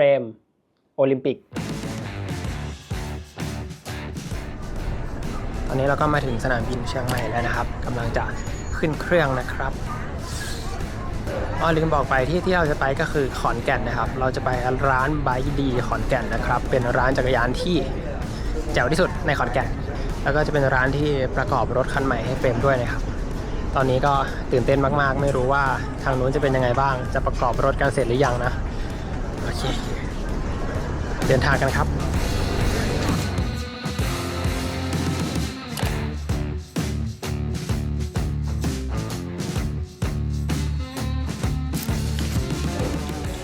รม โอลิมปิก ตอนนี้เราก็มาถึงสนามบินเชียงใหม่แล้วนะครับกำลังจะขึ้นเครื่องนะครับอ๋อลืมบอกไปที่ที่เราจะไปก็คือขอนแก่นนะครับ เราจะไปร้านไบดีขอนแก่นนะครับ เป็นร้านจักรยานที่แจ๋วที่สุดในขอนแก่น แล้วก็จะเป็นร้านที่ประกอบรถคันใหม่ให้เฟรมด้วยนะครับ ตอนนี้ก็ตื่นเต้นมากๆ ไม่รู้ว่าทางนู้นจะเป็นยังไงบ้าง จะประกอบรถกันเสร็จหรือยังนะ อเค เดินทางกันครับ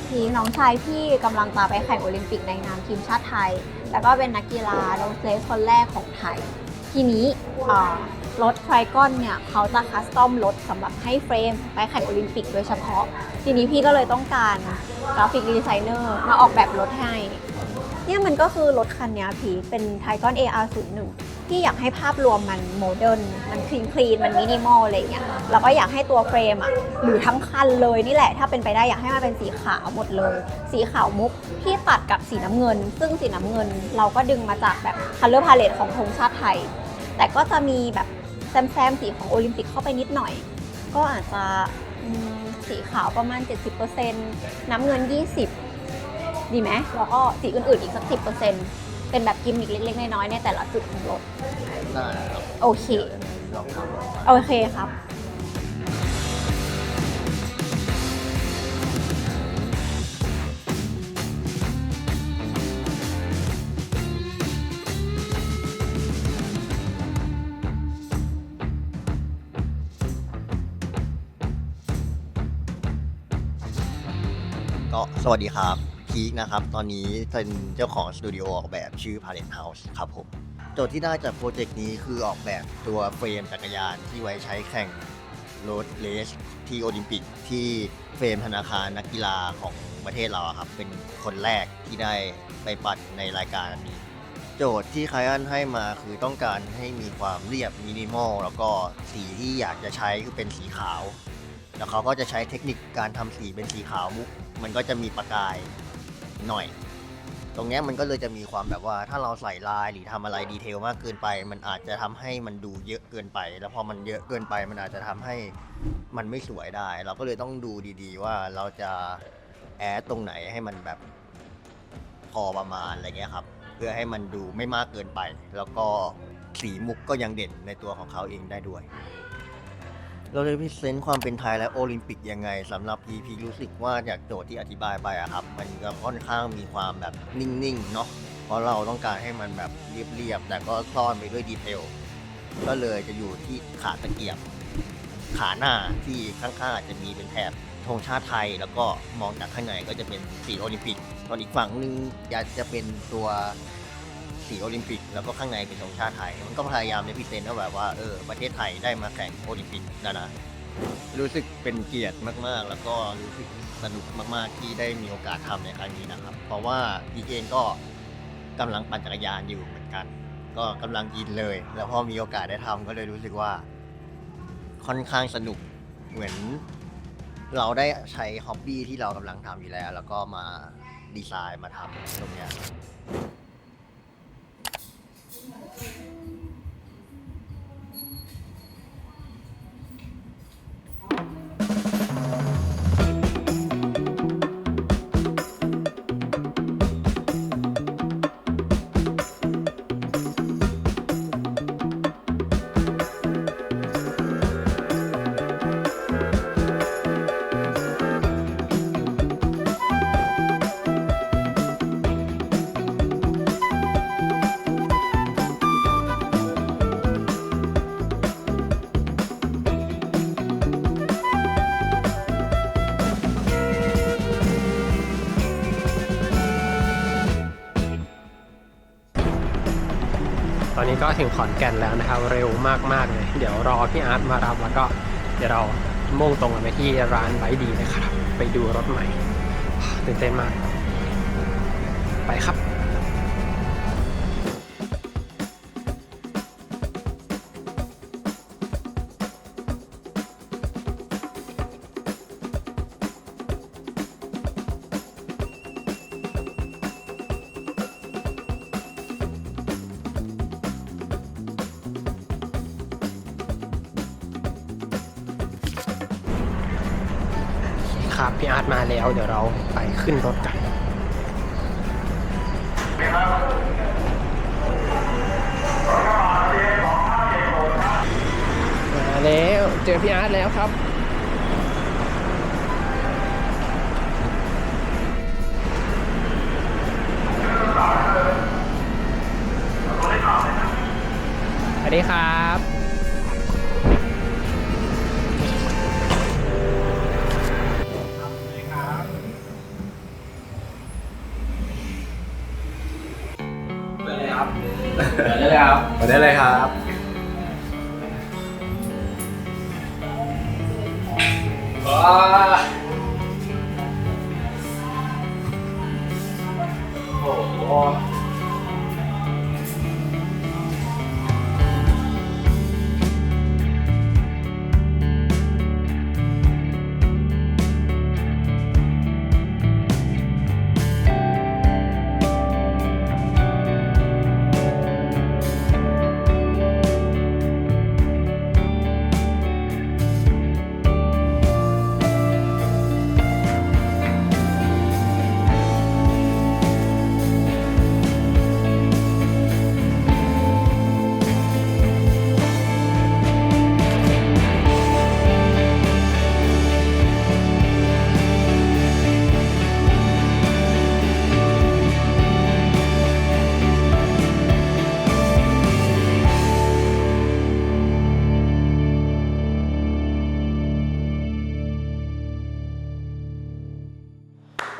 ทีน้องชายพี่กำลังจะไปแข่งโอลิมปิกในนามทีมชาติไทย แล้วก็เป็นนักกีฬาโรลเลสคนแรกของไทย ทีนี้อ่า รถไทรกอนเนี่ยเขาจะคัสตอมรถสำหรับให้เฟรมไปแข่งโอลิมปิกโดยเฉพาะ ทีนี้พี่ก็เลยต้องการกราฟิกดีไซเนอร์มาออกแบบรถให้ เนี่ยมันก็คือรถคันนี้พี่เป็นไทกอน AR01 ที่อยากให้ภาพรวมมันโมเดิร์น มันคลีนคลีน มันมินิมอลอะไรเงี้ย แล้วก็อยากให้ตัวเฟรมอะ หรือทั้งคันเลยนี่แหละ ถ้าเป็นไปได้อยากให้มันเป็นสีขาวหมดเลย สีขาวมุกที่ตัดกับสีน้ำเงิน ซึ่งสีน้ำเงินเราก็ดึงมาจากแบบคัลเลอร์พาเลตของธงชาติไทย แต่ก็จะมีแบบ แซมๆสีของโอลิมปิกเข้าไปนิดหน่อย ก็อาจจะอืมสีขาวประมาณ 70%น้ำเงิน 20 ดีไหมแล้วก็สีอื่นๆอีกสัก 10%เป็นแบบกิมมิคเล็กๆ น้อยๆในแต่ละจุดของรถ ได้ครับ โอเค ลองทำ โอเคครับ ก็สวัสดีครับพีคนะครับ ตอนนี้เป็นเจ้าของสตูดิโอออกแบบชื่อ Palette House ครับผม โจทย์ที่ได้จากโปรเจกต์นี้คือออกแบบตัวเฟรมจักรยานที่ไว้ใช้แข่งรถเลสที่โอลิมปิกที่เฟรมธนาคารนักกีฬาของประเทศเราครับ เป็นคนแรกที่ได้ไปปั่นในรายการนี้ โจทย์ที่ไคอันให้มาคือต้องการให้มีความเรียบมินิมอลแล้วก็สีที่อยากจะใช้คือเป็นสีขาว แล้วเขาก็จะใช้เทคนิคการทำสีเป็นสีขาวมุก มันก็จะมีประกายหน่อย ตรงเนี้ยมันก็เลยจะมีความแบบว่า ถ้าเราใส่ลายหรือทำอะไรดีเทลมากเกินไป มันอาจจะทำให้มันดูเยอะเกินไป แล้วพอมันเยอะเกินไป มันอาจจะทำให้มันไม่สวยได้ เราก็เลยต้องดูดีๆ ว่าเราจะแอดตรงไหนให้มันแบบพอประมาณอะไรเงี้ยครับ เพื่อให้มันดูไม่มากเกินไป แล้วก็สีมุกก็ยังเด่นในตัวของเขาเองได้ด้วย เราจะพิเศษความเป็นไทยและโอลิมปิกยังไงสำหรับ EP รู้สึกว่าจากโจทย์ที่อธิบายไปอะครับ มันก็ค่อนข้างมีความแบบนิ่งๆเนาะเพราะเราต้องการให้มันแบบเรียบๆแต่ก็ซ่อนไปด้วยดีเทลก็เลยจะอยู่ที่ขาตะเกียบ ขาหน้าที่ข้างๆอาจจะมีเป็นแถบธงชาติไทย แล้วก็มองจากข้างในก็จะเป็นสีโอลิมปิกตอนอีกฝั่งหนึงอยากจะเป็นตัว สีโอลิมปิก แล้วก็ข้างในเป็นธงชาติไทย มันก็พยายามในพิเศษว่าแบบว่าเออประเทศไทยได้มาแข่งโอลิมปิกแล้วนะรู้สึกเป็นเกียรติมากๆ แล้วก็รู้สึกสนุกมากๆที่ได้มีโอกาสทำในครั้งนี้นะครับ เพราะว่าพีเองก็กำลังปั่นจักรยานอยู่เหมือนกัน ก็กำลังอินเลย แล้วพอมีโอกาสได้ทำก็เลยรู้สึกว่า ค่อนข้างสนุกเหมือนเราได้ใช้ฮ็อบบี้ที่เรากำลังทำอยู่แล้ว แล้วก็มาดีไซน์มาทำตรงเนี้ ตอนนี้ก็ถึงขอนแก่นแล้วนะครับ เร็วมากๆเลย เดี๋ยวรอพี่อาร์ตมารับแล้วก็เดี๋ยวเรามุ่งตรงไปที่ร้านไบดีนะครับ ไปดูรถใหม่ตื่นเต้นมาก ไปครับ ครับ พี่อาร์ตมาแล้ว เดี๋ยวเราไปขึ้นรถกันมาแล้ว เจอพี่อาร์ตแล้วครับ ครับมาได้เลยครับ ว้าโอ้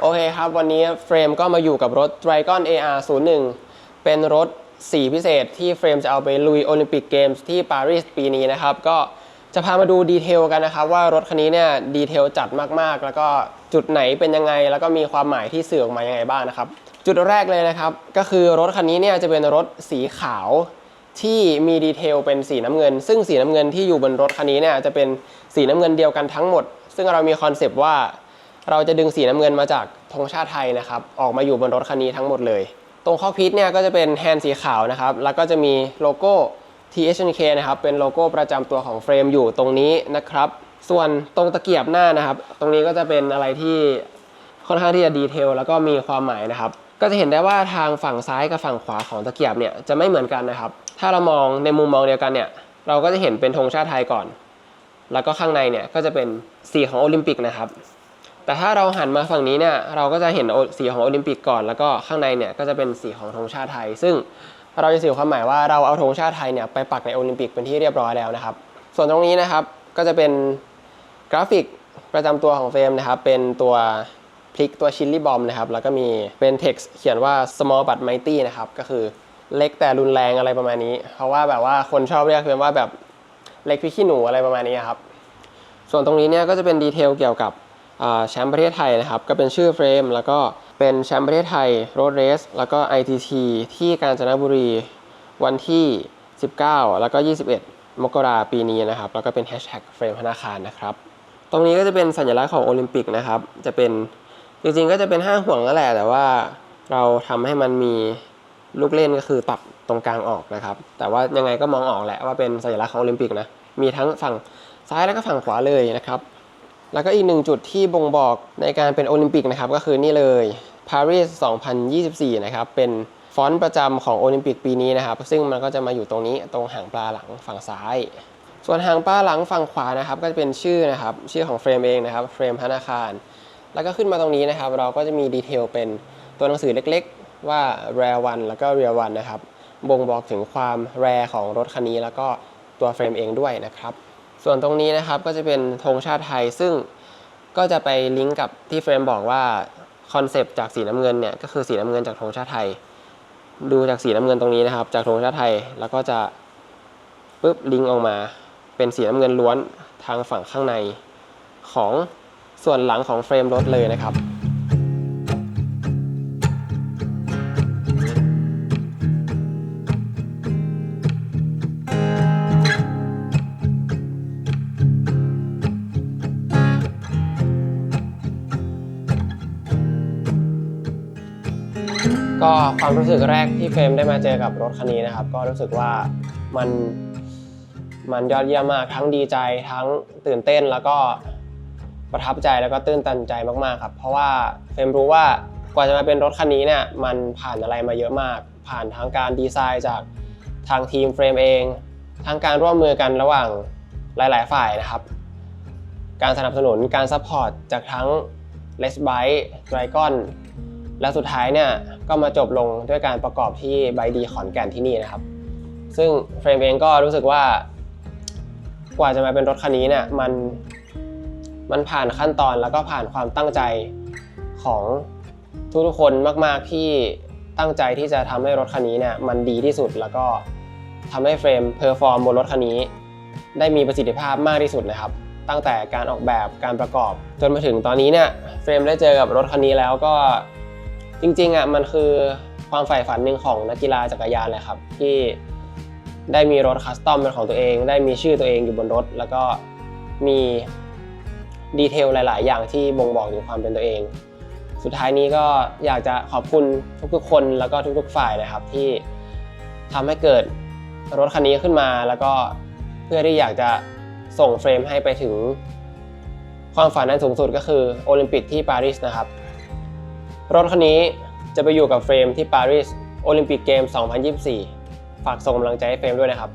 โอเคครับ วันนี้เฟรมก็มาอยู่กับรถ Dragon AR 01 เป็นรถสีพิเศษที่เฟรมจะเอาไปลุยโอลิมปิกเกมส์ที่ปารีสปีนี้นะครับ ก็จะพามาดูดีเทลกันนะครับ ว่ารถคันนี้เนี่ยดีเทลจัดมากๆ แล้วก็จุดไหนเป็นยังไง แล้วก็มีความหมายที่สื่อออกมายังไงบ้างนะครับ จุดแรกเลยนะครับ ก็คือรถคันนี้เนี่ยจะเป็นรถสีขาวที่มีดีเทลเป็นสีน้ำเงิน ซึ่งสีน้ำเงินที่อยู่บนรถคันนี้เนี่ยจะเป็นสีน้ำเงินเดียวกันทั้งหมด ซึ่งเรามีคอนเซปต์ว่าเราจะดึงสีน้ำเงินมาจาก ธงชาติไทยนะครับ ออกมาอยู่บนรถคันนี้ทั้งหมดเลย ตรงคอพิทเนี่ยก็จะเป็นแฮนด์สีขาวนะครับ แล้วก็จะมีโลโก้ THNK นะครับ เป็นโลโก้ประจำตัวของเฟรมอยู่ตรงนี้นะครับ ส่วนตรงตะเกียบหน้านะครับ ตรงนี้ก็จะเป็นอะไรที่ค่อนข้างที่จะดีเทลแล้วก็มีความหมายนะครับ ก็จะเห็นได้ว่าทางฝั่งซ้ายกับฝั่งขวาของตะเกียบเนี่ยจะไม่เหมือนกันนะครับ ถ้าเรามองในมุมมองเดียวกันเนี่ยเราก็จะเห็นเป็นธงชาติไทยก่อน แล้วก็ข้างในเนี่ยก็จะเป็นสีของโอลิมปิกนะครับ แต่ถ้าเราหันมาฝั่งนี้เนี่ยเราก็จะเห็นสีของโอลิมปิกก่อน แล้วก็ข้างในเนี่ยก็จะเป็นสีของธงชาติไทย ซึ่งเราจะสื่อความหมายว่าเราเอาธงชาติไทยเนี่ยไปปักในโอลิมปิกเป็นที่เรียบร้อยแล้วนะครับ ส่วนตรงนี้นะครับก็จะเป็นกราฟิกประจำตัวของเฟรมนะครับ เป็นตัวพลิกตัวชิลลี่บอมนะครับ แล้วก็มีเป็น text เขียนว่า small but mighty นะครับ ก็คือเล็กแต่รุนแรงอะไรประมาณนี้ เพราะว่าแบบว่าคนชอบเรียกเฟรมว่าแบบเล็กพิขี้หนูอะไรประมาณนี้ครับ ส่วนตรงนี้เนี่ยก็จะเป็นดีเทลเกี่ยวกับ แชมป์ประเทศไทยนะครับ ก็เป็นชื่อเฟรม แล้วก็เป็นแชมป์ประเทศไทยโรดเรสแล้วก็ ITT ที่กาญจนบุรีวันที่ 19 แล้วก็ 21 มกราปีนี้นะครับ แล้วก็เป็นแฮชแท็กเฟรมธนาคารนะครับ ตรงนี้ก็จะเป็นสัญลักษณ์ของโอลิมปิกนะครับ จะเป็นจริงๆก็จะเป็นห้าห่วงนั่นแหละ แต่ว่าเราทำให้มันมีลูกเล่นก็คือตัดตรงกลางออกนะครับ แต่ว่ายังไงก็มองออกแหละว่าเป็นสัญลักษณ์ของโอลิมปิกนะ มีทั้งฝั่งซ้ายแล้วก็ฝั่งขวาเลยนะครับ แล้วก็อีกหนึ่งจุดที่บ่งบอกในการเป็นโอลิมปิกนะครับก็คือนี่เลยปารีส2024 นะครับเป็นฟอนต์ประจำของโอลิมปิกปีนี้นะครับ ซึ่งมันก็จะมาอยู่ตรงนี้ตรงหางปลาหลังฝั่งซ้าย ส่วนหางปลาหลังฝั่งขวานะครับ ก็จะเป็นชื่อนะครับ ชื่อของเฟรมเองนะครับเฟรมธนาคาร แล้วก็ขึ้นมาตรงนี้นะครับ เราก็จะมีดีเทลเป็นตัวหนังสือเล็กๆ ว่า rare one แล้วก็ real one นะครับ บ่งบอกถึงความแรของรถคันนี้ แล้วก็ตัวเฟรมเองด้วยนะครับ ส่วนตรงนี้นะครับก็จะเป็นธงชาติไทย ซึ่งก็จะไปลิงก์กับที่เฟรมบอกว่าคอนเซปต์จากสีน้ำเงินเนี่ยก็คือสีน้ำเงินจากธงชาติไทย ดูจากสีน้ำเงินตรงนี้นะครับ จากธงชาติไทยแล้วก็จะปุ๊บลิงก์ออกมาเป็นสีน้ำเงินล้วนทางฝั่งข้างในของส่วนหลังของเฟรมรถเลยนะครับ ก็ความรู้สึกแรกที่เฟรมได้มาเจอกับรถคันนี้นะครับ ก็รู้สึกว่ามันมันยอดเยี่ยมมากทั้งดีใจทั้งตื่นเต้นแล้วก็ประทับใจแล้วก็ตื้นตันใจมากๆครับ เพราะว่าเฟรมรู้ว่ากว่าจะมาเป็นรถคันนี้เนี่ยมันผ่านอะไรมาเยอะมาก ผ่านทั้งการดีไซน์จากทางทีมเฟรมเองทั้งการร่วมมือกันระหว่างหลาย ๆ ฝ่ายนะครับ การสนับสนุนการซัพพอร์ตจากทั้ง l e s b i t e Dragon และสุดท้ายเนี่ยก็มาจบลงด้วยการประกอบที่ไบดีขอนแก่นที่นี่นะครับ ซึ่งเฟรมเองก็รู้สึกว่ากว่าจะมาเป็นรถคันนี้เนี่ยมันมันผ่านขั้นตอนแล้วก็ผ่านความตั้งใจของทุกๆคนมากๆที่ตั้งใจที่จะทำให้รถคันนี้เนี่ยมันดีที่สุดแล้วก็ทำให้เฟรมเพอร์ฟอร์มบนรถคันนี้ ได้มีประสิทธิภาพมากที่สุดนะครับ ตั้งแต่การออกแบบการประกอบ จนมาถึงตอนนี้เนี่ยเฟรมได้เจอกับรถคันนี้แล้วก็ จริงๆอะมันคือความใฝ่ฝันหนึ่งของนักกีฬาจักรยานเลยครับ ที่ได้มีรถคัสตอมเป็นของตัวเอง ได้มีชื่อตัวเองอยู่บนรถ แล้วก็มีดีเทลหลาย ๆ อย่างที่บ่งบอกถึงความเป็นตัวเอง สุดท้ายนี้ก็อยากจะขอบคุณทุกๆคนแล้วก็ทุกๆฝ่ายนะครับ ที่ทำให้เกิดรถคันนี้ขึ้นมาแล้วก็เพื่อที่อยากจะส่งเฟรมให้ไปถึงความฝันนั้นสูงสุดก็คือโอลิมปิกที่ปารีสนะครับ รถคันนี้จะไปอยู่กับเฟรมที่ปารีสโอลิมปิกเกม 2024 ฝากส่งกำลังใจให้เฟรมด้วยนะครับ